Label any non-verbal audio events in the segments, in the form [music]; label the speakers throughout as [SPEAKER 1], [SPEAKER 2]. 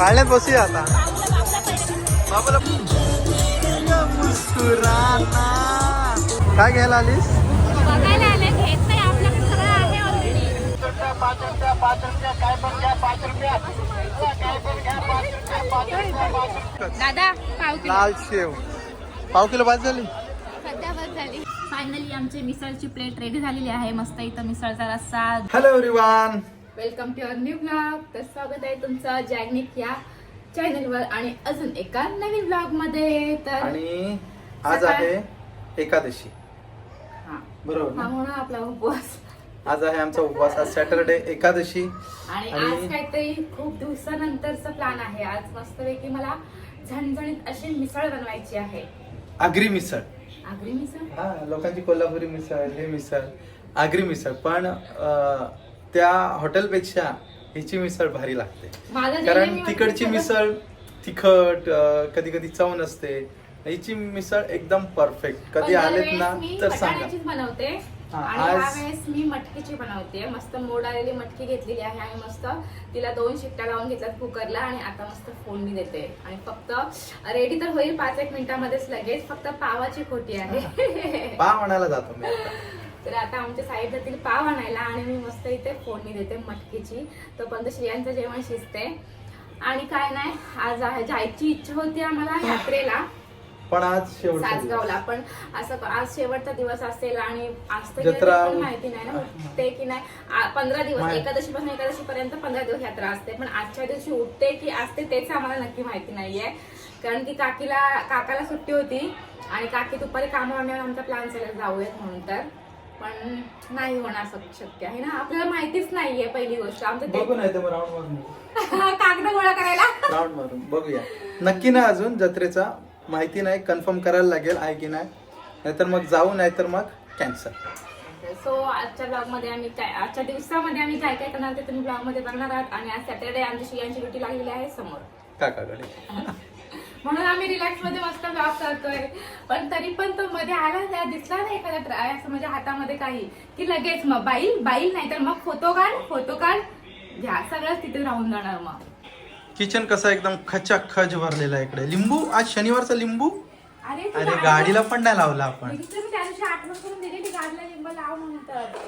[SPEAKER 1] पाळण्यात बसूया आता. बाबाला मुस्कुराना. काय घ्यायला आलीस?
[SPEAKER 2] दादा पाव किलो.
[SPEAKER 1] लाल शेव. पाव किलो बाद झाली?
[SPEAKER 2] सध्या बस झाली. फायनली आमची मिसळची प्लेट रेडी झालेली आहे. मस्त इथं मिसळचा रस्सा
[SPEAKER 1] hello everyone
[SPEAKER 2] welcome to our new blog तर स्वागत आहे तुमचं जॅगनिक या चॅनलवर आणि अजून एका नवीन ब्लॉगमध्ये. तर
[SPEAKER 1] आणि आज
[SPEAKER 2] सकाळ-
[SPEAKER 1] आहे एकादशी.
[SPEAKER 2] हा.
[SPEAKER 1] बरोबर
[SPEAKER 2] हा
[SPEAKER 1] ना?
[SPEAKER 2] म्हणून आपला उपवास.
[SPEAKER 1] आज आहे आमचा उपवास. आज सॅटरडे एकादशी.
[SPEAKER 2] आणि
[SPEAKER 1] आणि-
[SPEAKER 2] आज काहीतरी खूप दिवसानंतरचा प्लॅन आहे. आज मस्तपैकी मला झणझणीत अशी मिसळ बनवायची आहे.
[SPEAKER 1] आगरी मिसळ.
[SPEAKER 2] आगरी मिसळ?
[SPEAKER 1] हा लोकांची कोल्हापुरी मिसळ हे मिसळ आगरी मिसळ. पण अं, त्या हॉटेलपेक्षा हिची मिसळ भारी लागते. कारण तिकडची मिसळ तिखट कधी कधी चव नसते. हिची मिसळ एकदम परफेक्ट. कधी आलेत ना तर सांगा.
[SPEAKER 2] आणि मी मटकीची बनवते. मस्त मोड आलेली मटकी घेतलेली आहे आणि मस्त तिला दोन शिट्ट्या लावून घेतल्यात कुकरला आणि आता मस्त फोडणी देते. आणि फक्त रेडी तर होईल पाच एक मिनिटामध्येच लगेच फक्त पावाची खोटी आहे.
[SPEAKER 1] पा म्हणायला जातो मी. [laughs]
[SPEAKER 2] तर आता आमच्या साईड जातील पाव आणायला आणि मी मस्त इथे फोडणी देते मटकीची. तोपर्यंत श्रियांचं जेवण शिजते. आणि काय नाही आज आहे- जायची इच्छा होती आम्हाला यात्रेला.
[SPEAKER 1] पण आज.
[SPEAKER 2] सासगावला पण असं आज शेवटचा दिवस असेल आणि आज तर माहिती नाही ना उठते की नाही? पंधरा दिवस एकादशी पासून एकादशी पर्यंत पंधरा दिवस यात्रा असते. पण आजच्या दिवशी उठते की असते तेच आम्हाला नक्की माहिती नाहीये. कारण की काकीला काकाला सुट्टी होती आणि काकी दुपारी कामावर आमचा प्लॅन चालेल जाऊयात म्हणून तर. पण नाही होणार शक- शक्य आहे ना? आपल्याला माहितीच नाहीये पहिली गोष्ट. आमचं
[SPEAKER 1] बघू
[SPEAKER 2] ते
[SPEAKER 1] नाही तर राऊंड मारून
[SPEAKER 2] कागद गोळा करायला.
[SPEAKER 1] राऊंड मारून बघूया. नक्की ना अजून जत्रेचा माहिती नाही कन्फर्म करायला लागेल आहे की नाही? नाहीतर मग जाऊ नाहीतर मग कॅन्सल
[SPEAKER 2] सो आजच्या ब्लॉगमध्ये आम्ही काय आजच्या दिवसामध्ये आम्ही काय काय करणार ते तुम्ही ब्लॉगमध्ये बघणार आहात. आणि आज सॅटर्डे आमची शियांची ड्युटी लागलेली आहे समोर.
[SPEAKER 1] काकाकडे [laughs]
[SPEAKER 2] म्हणून आम्ही रिलॅक्समध्ये मस्त ब्लॉग करतोय. पण तरी पण तो मध्ये आला त्या दिसला ना एखादा ट्राय असं म्हणजे हातामध्ये काही. की लगेच मग बाईल बाईल नाही तर मग फोटो काढ फोटो काढ. घ्या सगळंच तिथे राहून जाणार मग.
[SPEAKER 1] किचन कसा एकदम खचाखच भरलेला आहे इकडे. लिंबू आज शनिवारचा लिंबू?
[SPEAKER 2] अरे
[SPEAKER 1] गाडीला पण नाही लावला आपण.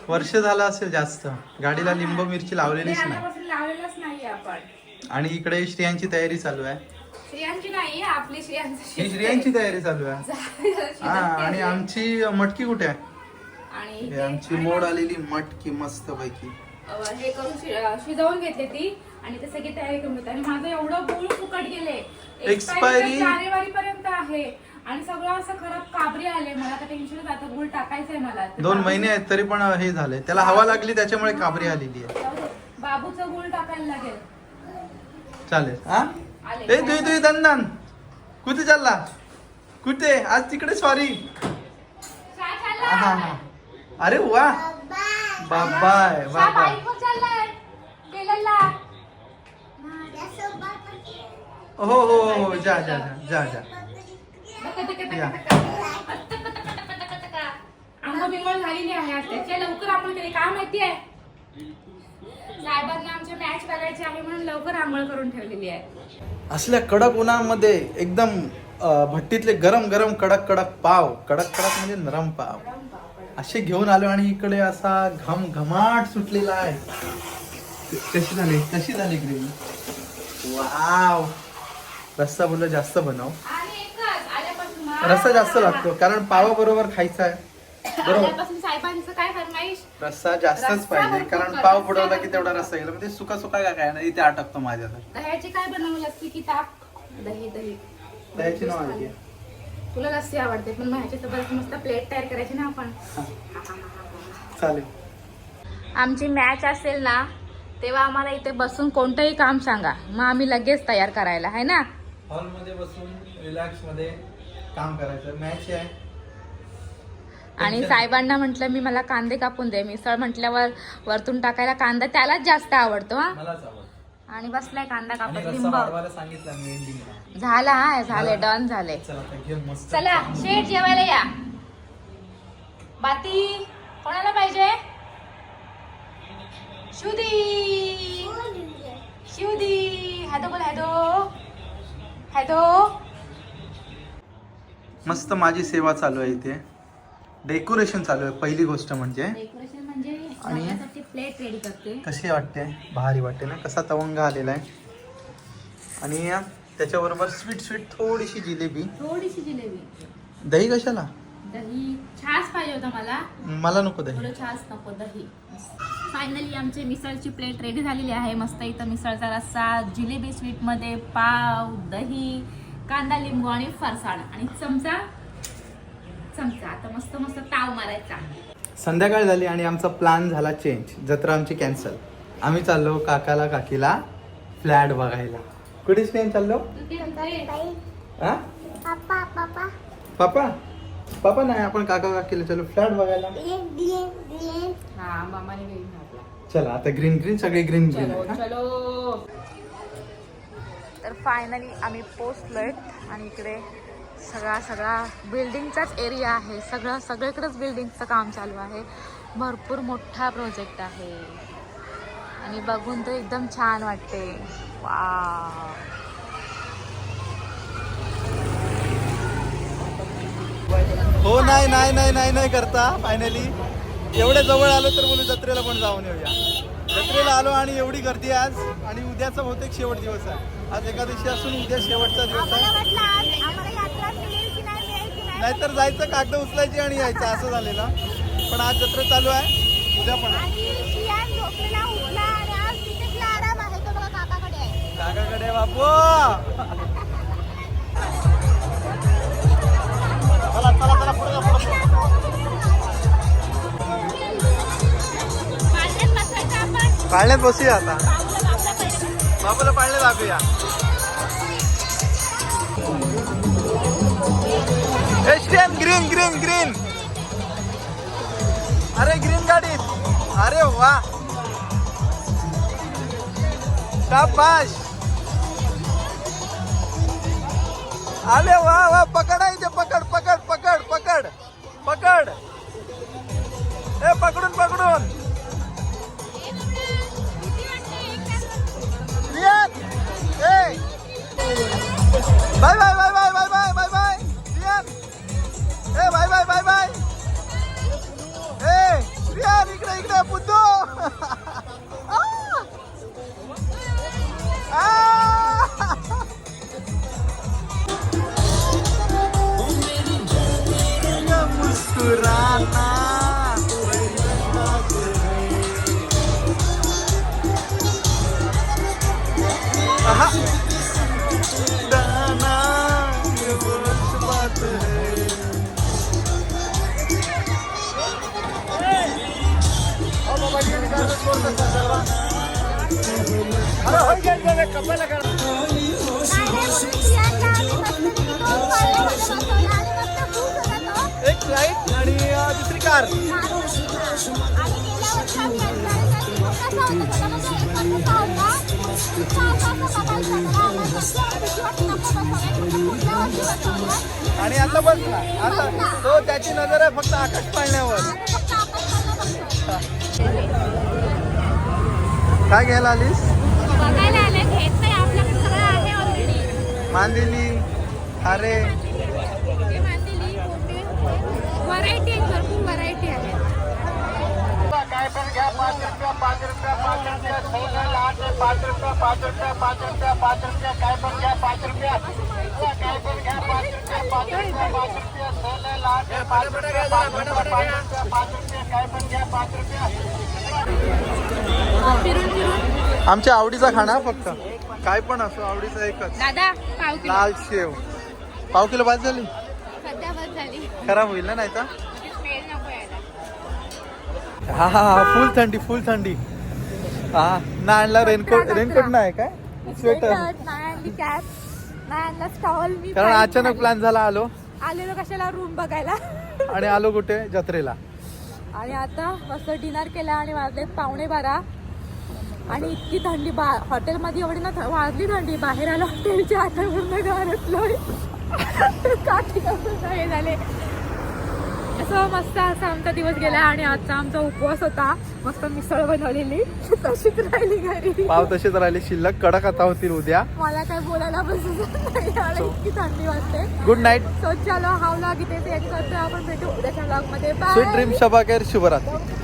[SPEAKER 1] वर्ष झालं असेल जास्त. गाडीला लिंबू मिरची लावलेलीच नाही. आणि इकडे श्रियांची तयारी चालू आहे.
[SPEAKER 2] स्त्रियांची नाही आपली
[SPEAKER 1] ही श्रियांची तयारी चालू आहे. हा आणि आमची मटकी कुठे आहे?
[SPEAKER 2] आणि
[SPEAKER 1] हे
[SPEAKER 2] इथे
[SPEAKER 1] आमची मोड आलेली मटकी मस्त पैकी
[SPEAKER 2] अ, हे करून शि- शिजवून घेतली ती आणि ते सगळी तयारी करून घेतली. आणि माझं एवढं गुळ फुकट गेले.
[SPEAKER 1] Expiry-
[SPEAKER 2] जानेवारी पर्यंत आहे. आणि सगळं असं खराब काबरी आले. मला तर टेन्शन आता गुळ टाकायचंय मला. तर
[SPEAKER 1] दोन महिने आहेत तरी पण हे झालंय त्याला हवा लागली त्याच्यामुळे काबरी आलेली आहे.
[SPEAKER 2] जाऊ दे. बाबूचं गुळ टाकायला लागेल.
[SPEAKER 1] चालेल हा? ए तुई तुई दंदन. कुठे चालला? कुठे? आज तिकडे सॉरी? हा हा अरे वा. बाबाय बाबाय हो हो हो हो. जा जा जा जा जा. या.
[SPEAKER 2] आंघोळ बिंगोळ झालेली आहे त्याच्या लवकर केली काय माहिती आहे साहेबांना आमची मॅच बघायची आहे म्हणून लवकर आंघोळ करून ठेवलेली आहे.
[SPEAKER 1] असल्या कडक उन्हामध्ये एकदम अं, भट्टीतले गरम गरम कडक कडक पाव कडक कडक म्हणजे नरम पाव. असे घेऊन आलो आणि इकडे असा घम घमाट सुटलेला आहे. कशी झाली? कशी झाली ग्रेव्ही वाव! रस्सा बोलला जास्त बनव.
[SPEAKER 2] आणि एकच आल्यापासून ना-
[SPEAKER 1] रस्सा जास्त लागतो कारण पावाबरोबर खायचा आहे.
[SPEAKER 2] आल्यापासून साहेबांचं काय फरमाईश
[SPEAKER 1] रस्सा जास्तच
[SPEAKER 2] रस्सा
[SPEAKER 1] पाहिजे
[SPEAKER 2] भरपूर
[SPEAKER 1] कारण
[SPEAKER 2] कर,
[SPEAKER 1] पाव
[SPEAKER 2] रस्सा
[SPEAKER 1] बुडवला की
[SPEAKER 2] भरपूर
[SPEAKER 1] तेवढा
[SPEAKER 2] कर.
[SPEAKER 1] रस्सा गेला म्हणजे सुका सुका काय काय ना इथे अटकतो माझ्या तर
[SPEAKER 2] दह्याची काय बनवलं लस्सी की ताक दही दही.
[SPEAKER 1] दह्याची नाव आली
[SPEAKER 2] तुला लस्सी आवडते पण ह्याची तर बरं मस्त प्लेट तयार करायची ना आपण?
[SPEAKER 1] चालेल.
[SPEAKER 2] आमची मॅच असेल ना तेव्हा आम्हाला इथे बसून कोणतंही काम सांगा. मग आम्ही लगेच तयार करायला आहे ना?
[SPEAKER 1] हॉलमध्ये बसून रिलॅक्समध्ये काम करायचं. मॅच आहे.
[SPEAKER 2] आणि साहेबांना म्हटलं मी मला कांदे कापून दे. मिसळ म्हटल्यावर वरतून टाकायला कांदा त्यालाच जास्त आवडतो हा. आणि बसलाय कांदा कापत लिंब. झाला हा झाले. डन झाले.
[SPEAKER 1] चला
[SPEAKER 2] शेठ जेवायला या. बाती कोणाला पाहिजे? शिवदी. शिवदी. हॅदो बोल हॅदो. हॅदो.
[SPEAKER 1] मस्त माझी सेवा चालू आहे इथे. डेकोरेशन चालू आहे पहिली गोष्ट म्हणजे.
[SPEAKER 2] डेकोरेशन म्हणजे
[SPEAKER 1] आणि?
[SPEAKER 2] जेवणासाठी प्लेट रेडी करते.
[SPEAKER 1] कशी वाटते? भारी वाटते ना? कसा तवंग आलेला आहे. आणि त्याच्याबरोबर स्वीट स्वीट थोडीशी जिलेबी.
[SPEAKER 2] थोडीशी जिलेबी.
[SPEAKER 1] दही कशाला?
[SPEAKER 2] दही. छास पाहिजे होता मला.
[SPEAKER 1] मला नको दही.
[SPEAKER 2] थोडं छास नको दही. फायनली आमची मिसळची प्लेट रेडी झालेली आहे. मस्त इथं मिसळचा रस्सा जिलेबी स्वीटमध्ये पाव दही कांदा लिंबू आणि फरसाण. आणि चमचा चमचा. आता मस्त मस्त ताव मारायचा
[SPEAKER 1] संध्याकाळ झाली आणि आमचा प्लॅन झाला चेंज जत्रा आमची कॅन्सल आम्ही चाललो काकाला काकीला फ्लॅट बघायला. कुठे स्नेन चाललो. हा? पापा? पापा नाही आपण काका काकीला चलो फ्लॅट बघायला.
[SPEAKER 2] हा मामाने घेऊन घातला.
[SPEAKER 1] चला आता ग्रीन ग्रीन सगळे ग्रीन ग्रीन हा?
[SPEAKER 2] चलो. तर फायनली आम्ही पोचलोय आणि इकडे सगळा सगळा बिल्डिंगचाच एरिया आहे. सगळं सगळीकडेच बिल्डिंगचं काम चालू आहे. भरपूर मोठा प्रोजेक्ट आहे. आणि बघून तर एकदम छान वाटते. वा
[SPEAKER 1] हो नाही नाही नाही नाही नाही करता फायनली एवढे जवळ आलो तर बोलू जत्रेला पण जाऊन येऊया. जत्रेला आलो आणि एवढी गर्दी आज. आणि उद्याचा बहुतेक शेवट दिवस आहे. आज एकादशी असून उद्या शेवटचा दिवस आहे. नाहीतर जायचं कागद उचलायची आणि यायचं. असं झालेलं पण आज जत्रा चालू आहे. उद्या पण आहे. काकाकडे बापू. चला चला चला पुढे. पाळण्यात बसूया आता. बापूला पाळण्यात दाखवूया. एसटीएम ग्रीन ग्रीन ग्रीन अरे ग्रीन गाडी. अरे वा. शाबाश आले वा वा. पकडायचे पकड पकड पकड पकड. पकड. ए पकडून पकडून. बाय बाय बाय एक फ्लाईट आणि दुसरी कार. आणि आता बस ना आता तो त्याची नजर आहे फक्त आकाश पाळण्यावर. काय घ्यायला आलीस? मांदिली अरे
[SPEAKER 2] व्हरायटी भरपूर व्हरायटी आहे
[SPEAKER 1] काय पण घ्या पाच रुपया पाच रुपया पाच रुपया सोनं लाट पाच रुपया पाच रुपया पाच रुपया पाच रुपया काय पण घ्या पाच रुपया काय पण घ्या पाच रुपया पाच रुपया पाच रुपया सोनं लाट पाच रुपया पाच रुपया पाच रुपया पाच रुपया काय पण घ्या पाच रुपया
[SPEAKER 2] फिरून फिरून।
[SPEAKER 1] आमच्या आवडीचा खाना फक्त. काय पण असो आवडीचा एकच.
[SPEAKER 2] दादा पाव किलो.
[SPEAKER 1] लाल शेव. पाव किलो बाद झाली?
[SPEAKER 2] सध्या बस झाली.
[SPEAKER 1] खराब होईल ना नाही तर
[SPEAKER 2] स्मेल नको यायला.
[SPEAKER 1] हा हा हा फुल थंडी फुल थंडी. हा ना आणला रेनकोट रेनकोट नाही काय? स्वेटर.
[SPEAKER 2] नाही आणली कॅप नाही आणला स्टॉल मी
[SPEAKER 1] कारण अचानक. प्लॅन झाला आलो.
[SPEAKER 2] आलेलो कशाला रूम बघायला?
[SPEAKER 1] आणि आलो कुठे? जत्रेला.
[SPEAKER 2] आणि आता मस्त डिनर केला आणि वाजले पावणे बारा. आणि इतकी थंडी बा हॉटेलमध्ये एवढी ना वाजली थंडी बाहेर आलो हॉटेलच्या पूर्ण घरातलोय [laughs] काठी हे झाले. असं मस्त असा आमचा दिवस गेला आणि आजचा आमचा उपवास होता. मस्त मिसळ बनवलेली. [laughs] तशीच राहिली घरी.
[SPEAKER 1] पाव तसेच राहिले. शिल्लक कडक आता होतील उद्या.
[SPEAKER 2] मला काय बोलायला मला [laughs] इतकी थंडी वाजते.
[SPEAKER 1] गुड नाईट
[SPEAKER 2] सो चलो हा व्लॉग इथे आपण भेटू उद्याच्या व्लॉगमध्ये.
[SPEAKER 1] स्वीट ड्रीम शबाकेर शुभरात्री.